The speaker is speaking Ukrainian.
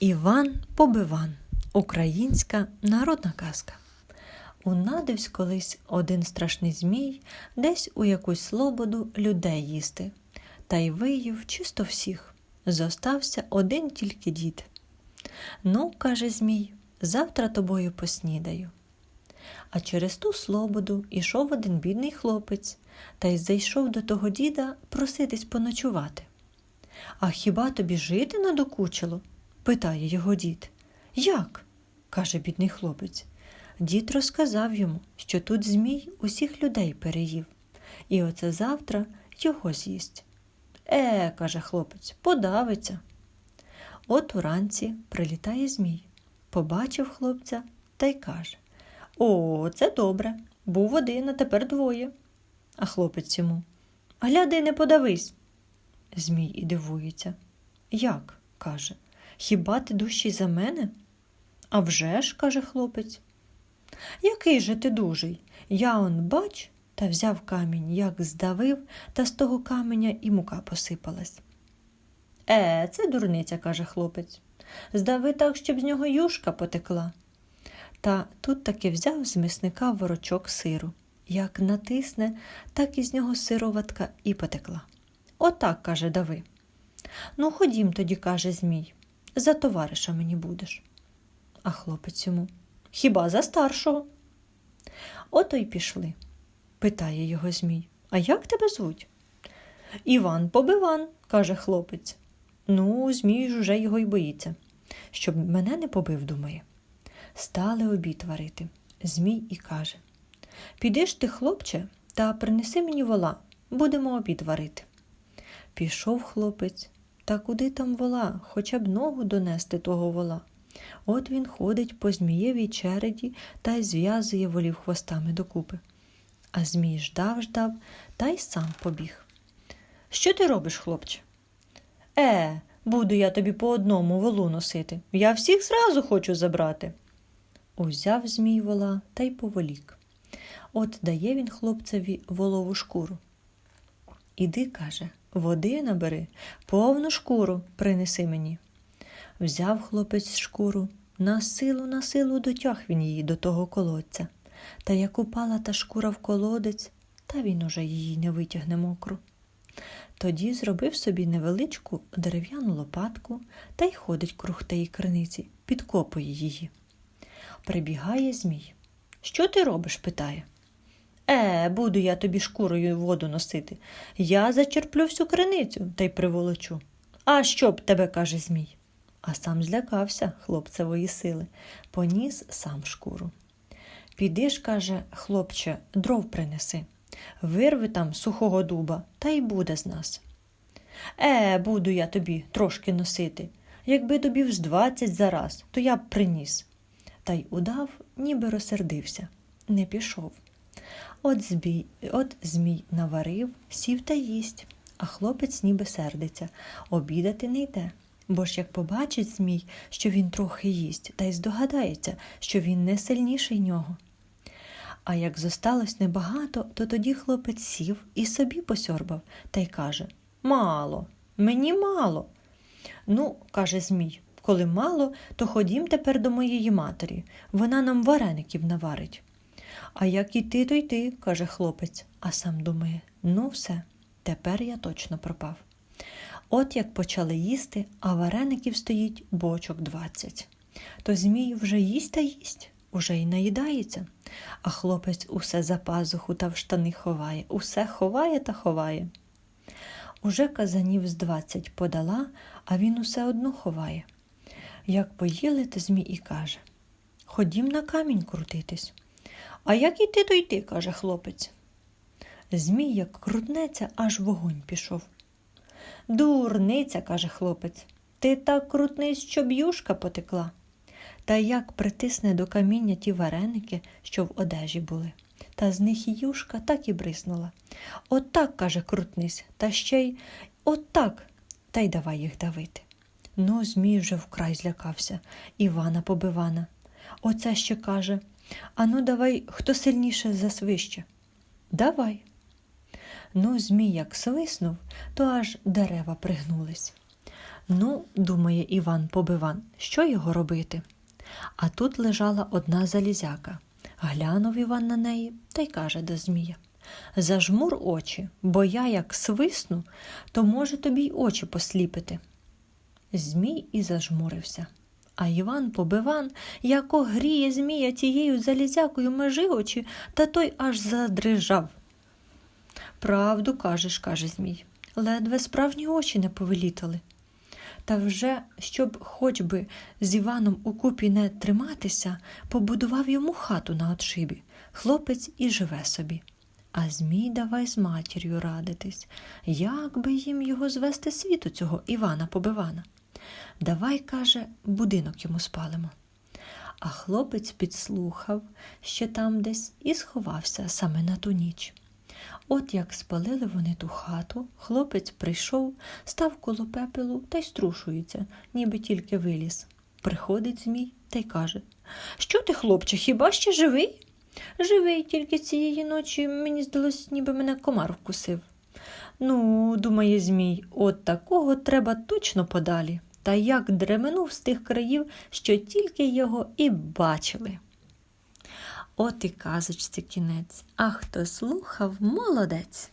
Іван Побиван. Українська народна казка. Унадивсь колись один страшний змій десь у якусь слободу людей їсти, та й виїв чисто всіх. Зостався один тільки дід. Ну, каже Змій, завтра тобою поснідаю. А через ту слободу ішов один бідний хлопець та й зайшов до того діда проситись поночувати. А хіба тобі жити надокучило? Питає його дід. Як? каже бідний хлопець. Дід розказав йому, що тут Змій усіх людей переїв, і оце завтра його з'їсть. Е, каже хлопець, подавиться. От уранці прилітає Змій, побачив хлопця та й каже О, це добре. Був один, а тепер двоє. А хлопець йому Гляди, не подавись. Змій і дивується. Як? каже. Хіба ти дужчий за мене? «А вже ж, каже хлопець. Який же ти дужий? Я он бач, та взяв камінь, як здавив, та з того каменя і мука посипалась. Е, це дурниця, каже хлопець. Здави так, щоб з нього юшка потекла. Та тут таки взяв з мисника ворочок сиру. Як натисне, так із нього сироватка і потекла. Отак, каже Дави. Ну, ходім тоді, каже Змій, за товариша мені будеш. А хлопець йому Хіба за старшого? Ото й пішли, питає його Змій. А як тебе звуть? Іван Побиван, каже хлопець. Ну, Змій ж уже його й боїться, щоб мене не побив, думає. Стали обід варити. Змій і каже Піди ж ти, хлопче, та принеси мені вола, будемо обід варити. Пішов хлопець, та куди там вола, хоча б ногу донести того вола. От він ходить по змієвій череді та й зв'язує волів хвостами докупи. А Змій ждав, ждав та й сам побіг. Що ти робиш, хлопче? Е, буду я тобі по одному волу носити. Я всіх зразу хочу забрати. Узяв Змій вола та й поволік. От дає він хлопцеві волову шкуру. Іди, каже, води набери, повну шкуру принеси мені. Взяв хлопець шкуру, на силу, на силу дотяг він її до того колодця. Та як упала та шкура в колодець, та він уже її не витягне мокру. Тоді зробив собі невеличку дерев'яну лопатку та й ходить круг тієї криниці, підкопує її. Прибігає Змій. Що ти робиш? питає. Е, буду я тобі шкурою воду носити. Я зачерплю всю криницю та й приволочу. А що б тебе, каже Змій? А сам злякався хлопцевої сили, поніс сам шкуру. Піди ж, каже, хлопче, дров принеси. Вирви там сухого дуба, та й буде з нас. Е, буду я тобі трошки носити. Якби добів з двадцять за раз, то я б приніс. Та й удав, ніби розсердився, не пішов. От, збій, от змій наварив, сів та їсть, а хлопець ніби сердиться, обідати не йде. Бо ж як побачить Змій, що він трохи їсть, та й здогадається, що він не сильніший нього. А як зосталось небагато, то тоді хлопець сів і собі посьорбав та й каже Мало, мені мало. Ну, каже Змій, коли мало, то ходім тепер до моєї матері, вона нам вареників наварить. А як іти, то йти, каже хлопець, а сам думає ну все, тепер я точно пропав. От як почали їсти, а вареників стоїть бочок двадцять. То Змій вже їсть та їсть, уже й наїдається. А хлопець усе за пазуху та в штани ховає, усе ховає та ховає. Уже казанів з двадцять подала, а він усе одно ховає. Як поїли, то Змій і каже Ходім на камінь крутитись. А як іти, то йти, каже хлопець. Змій, як крутнеться, аж вогонь пішов. Дурниця, каже хлопець, ти так крутнись, щоб юшка потекла. Та як притисне до каміння ті вареники, що в одежі були, та з них юшка так і бриснула. Отак, каже, крутнись, та ще й отак, та й давай їх давити. Ну, Змій вже вкрай злякався, Івана побивана. Оце ще каже Ану, давай, хто сильніше засвище. Давай. Ну, Змій як свиснув, то аж дерева пригнулись. Ну, думає Іван Побиван, що його робити? А тут лежала одна залізяка. Глянув Іван на неї та й каже до Змія Зажмур очі, бо я як свисну, то може тобі й очі посліпити. Змій і зажмурився. А Іван Побиван, як огріє Змія тією залізякою межи очі, та той аж задрижав. Правду кажеш, каже Змій, ледве справжні очі не повилітали. Та вже, щоб хоч би з Іваном у купі не триматися, побудував йому хату на отшибі. Хлопець і живе собі. А Змій давай з матір'ю радитись, як би їм його звести світу цього Івана Побивана. Давай, каже, будинок йому спалимо. А хлопець підслухав, що там десь, і сховався саме на ту ніч. От як спалили вони ту хату, хлопець прийшов, став коло пепелу та й струшується, ніби тільки виліз. Приходить Змій та й каже Що ти, хлопче, хіба ще живий? Живий, тільки цієї ночі мені здалось, ніби мене комар вкусив. Ну, думає Змій, от такого треба точно подалі. Та як дременув з тих країв, що тільки його і бачили. От і казочці кінець, а хто слухав, молодець.